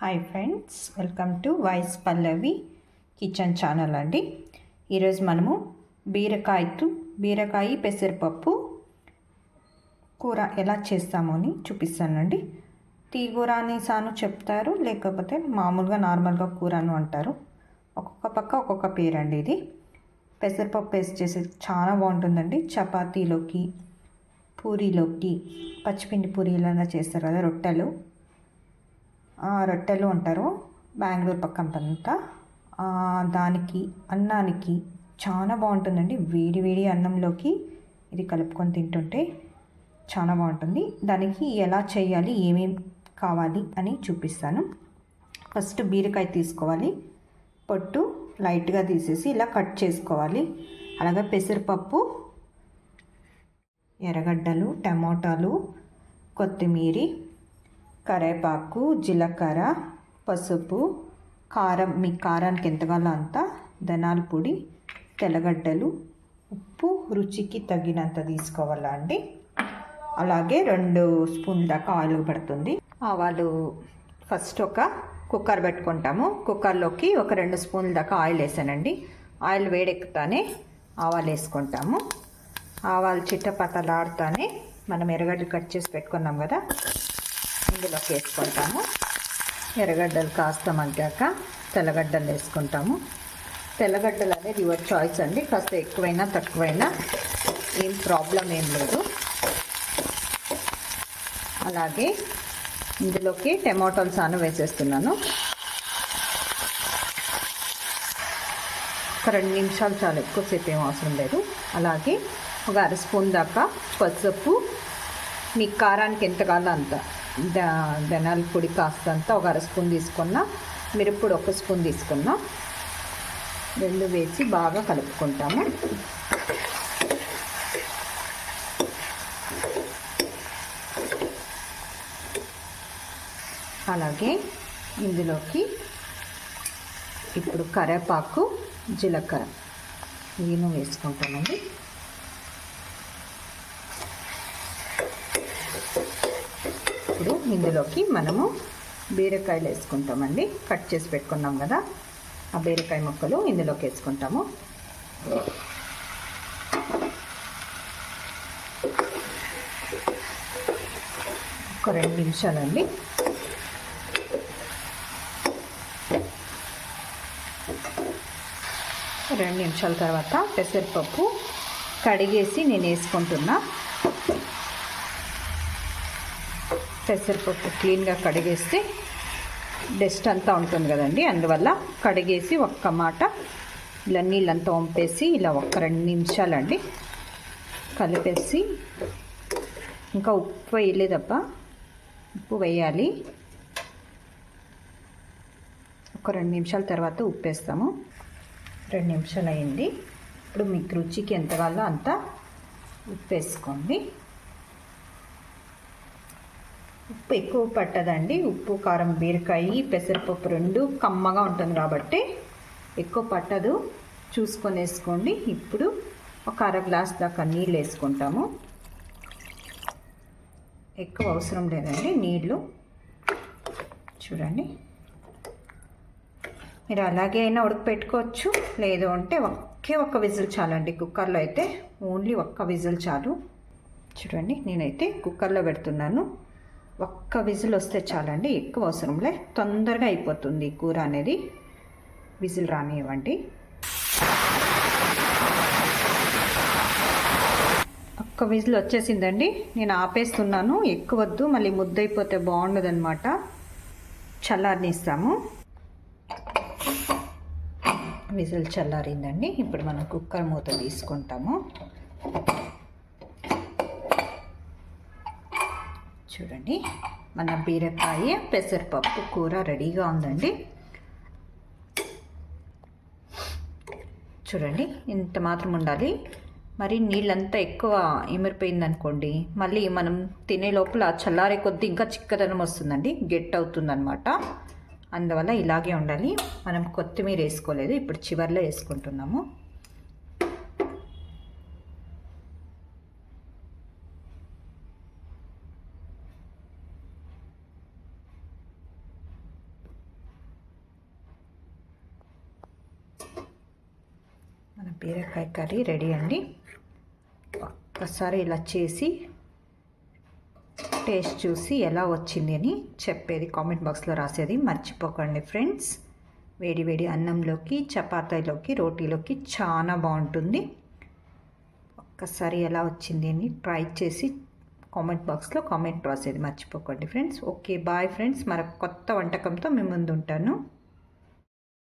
Hi friends welcome to voice Pallavi kitchen channel అండి. ఈరోజు మనము బీరకాయతో బీరకాయ పెసరపప్పు కూర ఎలా చేస్తామో అని చూపిస్తానండి. తీగూర అనేసాను చెప్తారు లేకపోతే మామూలుగా నార్మల్గా కూరను అంటారు. ఒక్కొక్క పక్క ఒక్కొక్క పేరండి ఇది. పెసరపప్పు వేసి చేసి చాలా బాగుంటుందండి. చపాతీలోకి పూరీలోకి పచ్చిపిండి పూరీలైనా చేస్తారు కదా రొట్టెలు. రొట్టెలు అంటారు బెంగళూరు పక్కంతా దానికి అన్నానికి చాలా బాగుంటుందండి. వేడి వేడి అన్నంలోకి ఇది కలుపుకొని తింటుంటే చాలా బాగుంటుంది. దానికి ఎలా చేయాలి ఏమేం కావాలి అని చూపిస్తాను. ఫస్ట్ బీరకాయ తీసుకోవాలి. పొట్టు లైట్గా తీసేసి ఇలా కట్ చేసుకోవాలి. అలాగే పెసరపప్పు ఎర్రగడ్డలు టమోటాలు కొత్తిమీర కరేపాకు జీలకర్ర పసుపు కారం మీ కారానికి ఎంత కావాలో అంత ధనాల పొడి తెల్లగడ్డలు ఉప్పు రుచికి తగినంత తీసుకోవాలా అండి? అలాగే రెండు స్పూన్ దాకా ఆయిల్ పడుతుంది. ఆవాలు ఫస్ట్ ఒక కుక్కర్ పెట్టుకుంటాము. కుక్కర్లోకి ఒక రెండు స్పూన్ల దాకా ఆయిల్ వేసానండి. ఆయిల్ వేడెక్కుతానే ఆవాలు వేసుకుంటాము. ఆవాలు చిట్టపట్టలాడుతానే మనం ఎర్రగడ్డలు కట్ చేసి పెట్టుకున్నాం కదా ఇందులోకి వేసుకుంటాము ఎర్రగడ్డలు కాస్త మగ్గాక తెల్లగడ్డలు వేసుకుంటాము. తెల్లగడ్డలు అనేది యువర్ చాయిస్ అండి. కాస్త ఎక్కువైనా తక్కువైనా ఏం ప్రాబ్లం ఏం లేదు. అలాగే ఇందులోకి టమాటోలు సాను వేసేస్తున్నాను. ఒక రెండు నిమిషాలు చాలా ఎక్కువసేపు ఏం అవసరం లేదు. అలాగే ఒక అర స్పూన్ దాకా పసుపు. మీ కారానికి ఎంత కావాలో అంత. ధనాల పొడి కాస్తంత ఒక అర స్పూన్ తీసుకున్నా మిరప్పొడి ఒక స్పూన్ తీసుకున్నా రెండు వేసి బాగా కలుపుకుంటాము. అలాగే ఇందులోకి ఇప్పుడు కరేపాకు జీలకర్ర. ఈను వేసుకుంటామండి. ఇప్పుడు ఇందులోకి మనము బీరకాయలు వేసుకుంటామండి. కట్ చేసి పెట్టుకున్నాం కదా. ఆ బీరకాయ ముక్కలు ఇందులోకి వేసుకుంటాము. ఒక రెండు నిమిషాలండి. రెండు నిమిషాల తర్వాత పెసరపప్పు కడిగేసి నేను వేసుకుంటున్నా. పెసరపప్పు క్లీన్గా కడిగేస్తే డస్ట్ అంతా ఉంటుంది కదండి. అందువల్ల కడిగేసి ఒక్క మాట ఇలా నీళ్ళంతా వంపేసి ఇలా ఒక్క రెండు నిమిషాలండి కలిపేసి ఇంకా ఉప్పు వేయలేదబ్బా. ఉప్పు వేయాలి. ఒక రెండు నిమిషాల తర్వాత ఉప్పు వేస్తాము రెండు నిమిషాలు అయింది ఇప్పుడు మీకు రుచికి ఎంత కావాలో అంత ఉప్పు వేసుకోండి ఉప్పు ఎక్కువ పట్టదండి. ఉప్పు కారం బీరకాయ పెసరపప్పు రెండు కమ్మగా ఉంటుంది కాబట్టి ఎక్కువ పట్టదు. చూసుకొని వేసుకోండి ఇప్పుడు ఒక అర గ్లాస్ దాకా నీళ్ళు వేసుకుంటాము. ఎక్కువ అవసరం లేదండి. నీళ్ళు చూడండి. మీరు అలాగే అయినా ఉడకపెట్టుకోవచ్చు. లేదు అంటే ఒకే ఒక్క విజిల్ చాలండి. కుక్కర్లో అయితే ఓన్లీ ఒక్క విజిల్ చాలు. చూడండి. నేనైతే కుక్కర్లో పెడుతున్నాను. ఒక్క విజిల్ వస్తే చాలండి ఎక్కువ అవసరంలే తొందరగా అయిపోతుంది కూర అనేది. విజిల్ రానివ్వండి. ఒక్క విజిల్ వచ్చేసిందండి. నేను ఆపేస్తున్నాను. ఎక్కువ వద్దు మళ్ళీ ముద్దయిపోతే బాగుండదన్నమాట. చల్లారనిస్తాము. విజిల్ చల్లారిందండి. ఇప్పుడు మనం కుక్కర్ మూత తీసుకుంటాము. చూడండి. మన బీరకాయ పెసరపప్పు కూర రెడీగా ఉందండి. చూడండి ఇంత మాత్రం ఉండాలి. మరి నీళ్ళంతా ఎక్కువ ఇమిరిపోయింది అనుకోండి మళ్ళీ మనం తినే లోపల చల్లారే కొద్దీ ఇంకా చిక్కదనం వస్తుందండి గెట్ అవుతుందన్నమాట. అందువల్ల ఇలాగే ఉండాలి. మనం కొత్తిమీర వేసుకోలేదు ఇప్పుడు చివర్లో వేసుకుంటున్నాము. బీరకాయ కర్రీ రెడీ అండి. ఒక్కసారి ఇలా చేసి టేస్ట్ చూసి ఎలా వచ్చింది అని చెప్పేది కామెంట్ బాక్స్లో రాసేది మర్చిపోకండి ఫ్రెండ్స్. వేడి వేడి అన్నంలోకి చపాతీలోకి రోటీలోకి చాలా బాగుంటుంది. ఒక్కసారి ఎలా వచ్చింది అని ట్రై చేసి కామెంట్ బాక్స్లో కామెంట్ రాసేది మర్చిపోకండి ఫ్రెండ్స్. Okay bye friends. మరొక కొత్త వంటకంతో మీ ముందు ఉంటాను